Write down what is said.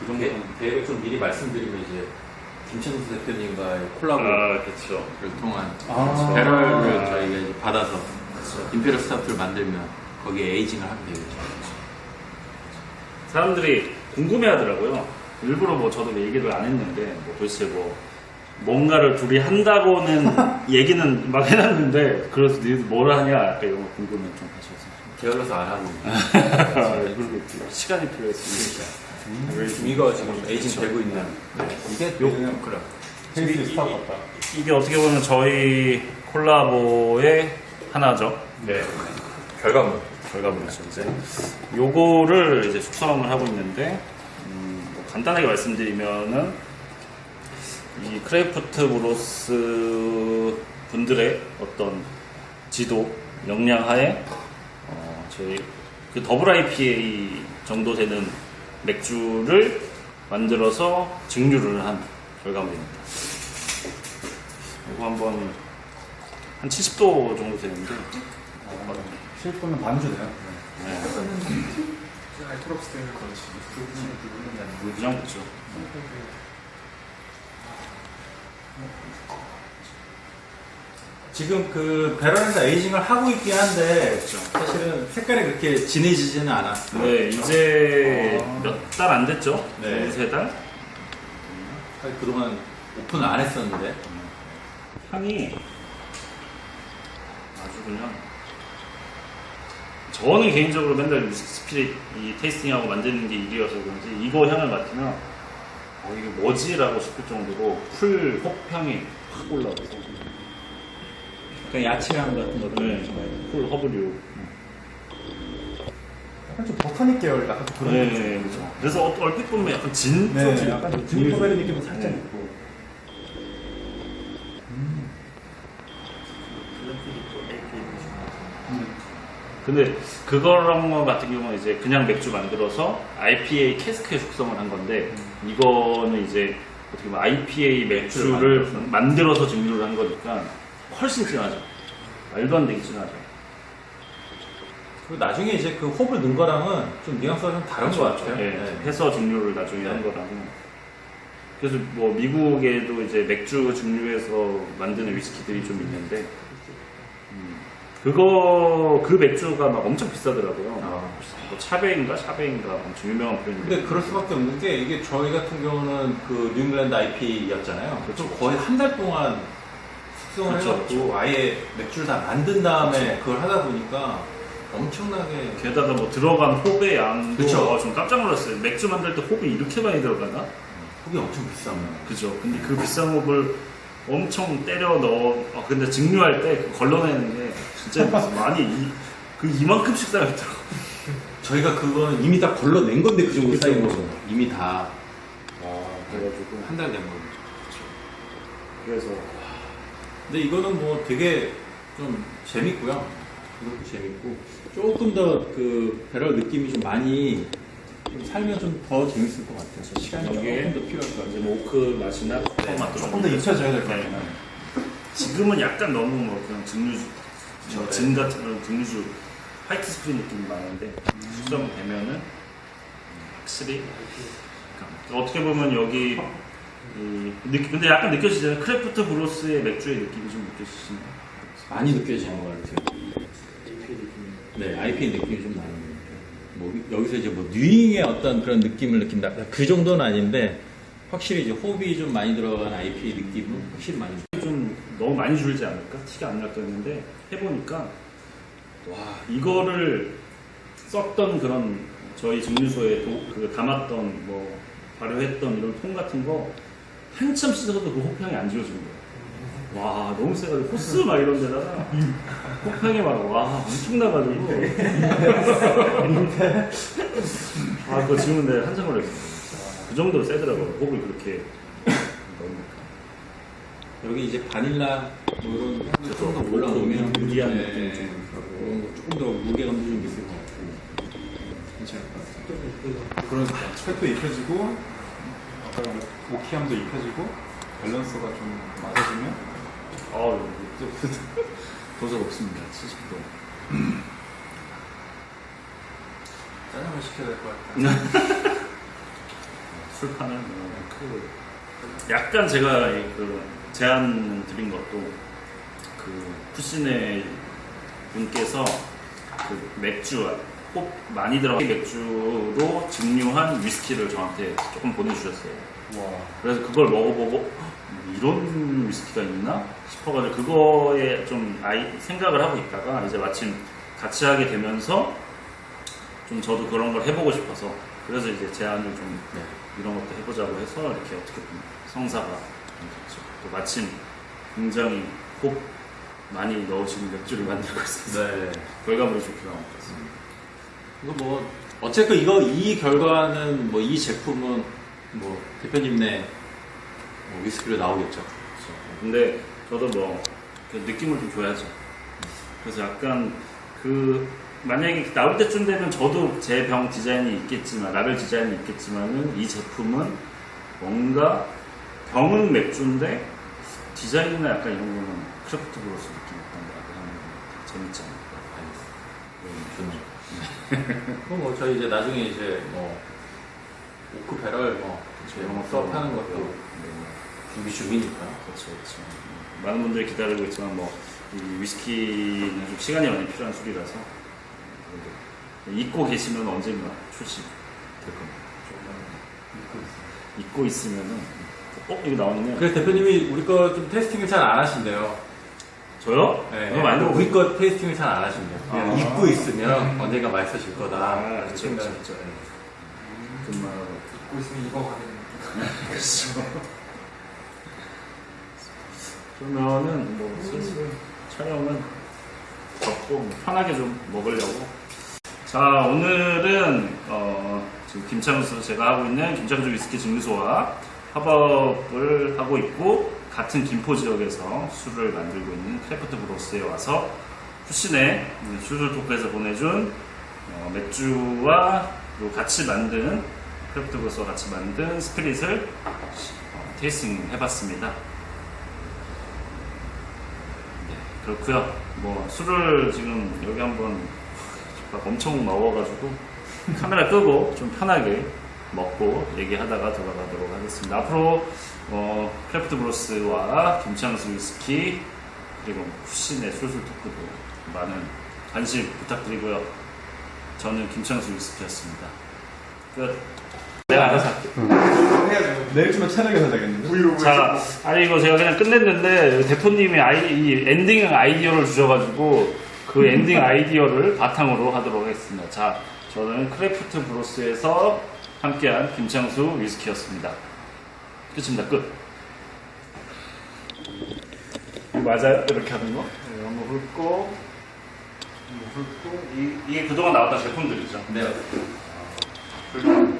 그 정도는 대략 좀 미리 말씀드리면 이제 김천수 대표님과의 콜라보를 아, 그렇죠. 통한 아. 배럴을 저희가 이제 받아서 임페리얼 스타프를 만들면 거기에 에이징을 하면 되겠죠. 사람들이 궁금해 하더라고요. 일부러 뭐 저도 얘기를 안 했는데 뭐 도대체 뭐 뭔가를 둘이 한다고는 얘기는 막 해놨는데 그래서 니들 뭘 하냐 약간 이런 거 궁금해 좀 하셔서 게을러서 안 하고 아, 그리고 시간이 필요했으니까 이거 지금 에이징 되고 있는 이게 요 그래. 페이스 스타트 같다. 이게 어떻게 보면 저희 콜라보의 하나죠. 네. 결과물. 결과물이죠. 이제 요거를 이제 숙성을 하고 있는데 음, 뭐 간단하게 말씀드리면은 이 크래프트 브로스 분들의 어떤 지도 역량 하에 어, 저희 그 더블 IPA 정도 되는 맥주를 만들어서 증류를 한 결과물입니다. 이거 한번 한 70도 정도 되는데 어, 실분은 반주네요. 네. 알토록스 때는 그렇지. 그냥 먹죠. 지금 그 배럴에서 에이징을 하고 있긴 한데 사실은 색깔이 그렇게 진해지지는 않았어요. 네, 이제 아. 몇 달 안 됐죠? 네. 두세 달? 사실 그동안 오픈을 안 했었는데 향이 아주 그냥 저는 개인적으로 맨날 스피릿 이 테이스팅하고 만드는 게 일이어서 그런지 이거 향을 맡으면 어, 이게 뭐지라고 싶을 정도로 풀 홉향이 확 올라와서 그냥 야채향 같은 네, 풀 허브류 약간 좀 보타닉 계열 약간 좀 그런 네, 느낌. 그렇죠. 그래서 어- 얼핏 보면 약간 진 네, 소주 약간 좀 드링크베리 느낌도 살짝 네. 있고. 근데 그거랑 거 같은 경우는 이제 그냥 맥주 만들어서 IPA 캐스크에 숙성을 한 건데 이거는 이제 어떻게 보면 IPA 맥주를 만들어서 증류를 한 거니까 훨씬 진하죠. 말도 안 되게 진하죠. 그리고 나중에 이제 그 홉을 넣은 거랑은 좀 뉘앙스가 좀 다른 것 같아요. 예, 네. 해서 증류를 나중에 한 네. 거라고. 그래서 뭐 미국에도 이제 맥주 증류해서 만드는 위스키들이 좀 있는데 음, 그거 그 맥주가 막 엄청 비싸더라고요. 아. 뭐 차베인가 샤베인가 엄청 유명한 브랜드. 근데 그럴 수밖에 없는 게 이게 저희 같은 경우는 그 뉴잉글랜드 IP였잖아요. 그렇죠. 거의 한 달 동안 숙성을 그렇죠, 해갖고 아예 맥주를 다 만든 다음에 그걸 하다 보니까 엄청나게 게다가 뭐 들어간 홉의 양도 그쵸. 어, 좀 깜짝 놀랐어요. 맥주 만들 때 홉이 이렇게 많이 들어가나? 홉이 엄청 비싸면 그죠. 근데 그 비싼 홉을 엄청 때려 넣어. 어, 근데 증류할 때그 걸러내는 게 진짜 무슨 많이 이, 그 이만큼씩 쌓여있더라고. 저희가 그거는 이미 다 걸러낸 건데 그 정도 그쵸, 쌓인. 거죠. 이미 다한 아, 그래가지고. 달된 거죠. 그래서. 근데 이거는 뭐 되게 좀 재밌고요. 이것도 재밌고 조금 더 그 배럴 느낌이 좀 많이 좀 살면 좀 더 재밌을 것 같아요. 시간이 조금 더 필요할 것 같아요. 오크 맛이나 코코 맛도 조금 더 익혀져야 될것 네. 같아요. 지금은 약간 너무 뭐 그냥 증류주, 뭐 네. 진 같은 그런 증류주 화이트 스프링 느낌이 많은데 숙성되면은 확실히 그러니까 어떻게 보면 여기 이, 느- 근데 약간 느껴지잖아요. 크래프트 브로스의 맥주의 느낌이 좀 느껴지시나요? 많이 느껴지는 것 같아요. 네, IPA 느낌이 좀 나는 것 같아요. 뭐 여기서 이제 뭐 뉴잉의 어떤 그런 느낌을 느낀다. 그 정도는 아닌데 확실히 이제 호흡이 좀 많이 들어간 IPA 느낌은 확실히 많이. 좀 너무 많이 줄지 않을까? 티가 안 났었는데 해보니까 와 이거를 썼던 그런 저희 증류소에 도- 그 담았던 뭐 발효했던 이런 통 같은 거 한참 씻어도 그 호평이 안 지워지는 거예요. 와 너무 세가지고 호스 막 이런 데다가 호평이 막와 엄청나가지고 아 그거 지우는데 한참 걸렸어요. 그 정도로 세더라고요. 호흡이 그렇게 넣으니까. 여기 이제 바닐라 뭐 이런 향도 조금 더 올라오면 무리한 네, 느낌이 좀 그런 거 조금 더 무게감도 좀 있을 것 같고 괜찮을 것 같아요. 그런 스펙도 익혀지고, 아까 오키함도 익혀지고, 밸런스가 좀 맞아지면 아, 도저 없습니다. 70도. 짜장면 시켜야 될 것 같아요. 출판을 뭐 그 약간 제가 이그 제안 드린 것도 그 푸시네 분께서 그 맥주 꼭 많이 들어간 맥주로 증류한 위스키를 저한테 조금 보내주셨어요. 와. 그래서 그걸 먹어보고 음, 이런 위스키가 있나 싶어가지고 그거에 좀 아이 생각을 하고 있다가 이제 마침 같이 하게 되면서 좀 저도 그런 걸 해보고 싶어서 그래서 이제 제안을 좀 네. 이런 것도 해보자고 해서 이렇게 어떻게 보면 성사가 됐죠. 또 마침 굉장히 꼭 많이 넣으시는 맥주를 만들고 있습니다. 네. 결과물이 좋게 나온 것 같습니다. 이거 뭐 어쨌든 이거 이 결과는 뭐 이 제품은 뭐 대표님네 뭐 위스키로 나오겠죠. 그렇죠. 근데 저도 뭐, 그 느낌을 좀 줘야죠. 그래서 약간 그, 만약에 나올 때쯤 되면 저도 제 병 디자인이 있겠지만, 라벨 디자인이 있겠지만은 이 제품은 뭔가 병은 맥주인데 디자인이나 약간 이런 거는 크래프트 브로스 느낌 어떤가 하는 거 재밌지 않을까. 좋네요. 그럼 뭐 저희 이제 나중에 이제 뭐 오크 배럴 뭐 이런 거 수업하는 것도 네. 준비 중이니까. 그렇죠, 그렇죠. 많은 분들이 기다리고 있지만 뭐 이 위스키는 좀 시간이 많이 필요한 술이라서 잊고 계시면 언젠가 출시 될 겁니다. 잊고 있으면은 어 이거 나오네. 그래서 대표님이 우리 거 좀 테스팅을 잘 안 하신대요. 저요? 네, 그거 많이 우리 거 테스팅을 잘 안 하신대요. 그냥 아. 잊고 있으면 언젠가 맛있어질 거다. 아, 그렇죠, 그렇죠. 정말 듣고 있으면 이거 가겠네. 그렇죠. 그러면은 뭐 슬슬 촬영은 접고 뭐 편하게 좀 먹으려고. 자 오늘은 어, 지금 김창수 제가 하고 있는 김창수 위스키 증류소와 협업을 하고 있고 같은 김포 지역에서 술을 만들고 있는 크래프트 브로스에 와서 푸신의 슈술 토크에서 보내준 어, 맥주와 또 같이 만든 크래프트 브로스와 같이 만든 스피릿을 어, 테이스팅 해봤습니다. 네, 그렇고요. 뭐 술을 지금 여기 한번 막 엄청 먹어가지고 카메라 끄고 좀 편하게 먹고 얘기하다가 돌아가도록 하겠습니다. 앞으로 어, 크래프트 브로스와 김창수 위스키 그리고 푸신의 술술 토크도 많은 관심 부탁드리고요. 저는 김창수 위스키였습니다. 끝. 내가 알아서 할게. 해야죠. 내일쯤에 촬영해서 되겠는데? 자, 아니 이거 제가 그냥 끝냈는데 대표님이 아이, 이 엔딩 아이디어를 주셔가지고 그 엔딩 아이디어를 바탕으로 하도록 하겠습니다. 자, 저는 크래프트 브로스에서 함께한 김창수 위스키였습니다. 끝입니다. 끝. 맞아요? 이렇게 하는 거? 네, 한번 훑고, 한번 훑고, 이, 이게 그동안 나왔던 제품들이죠. 네. 훑고.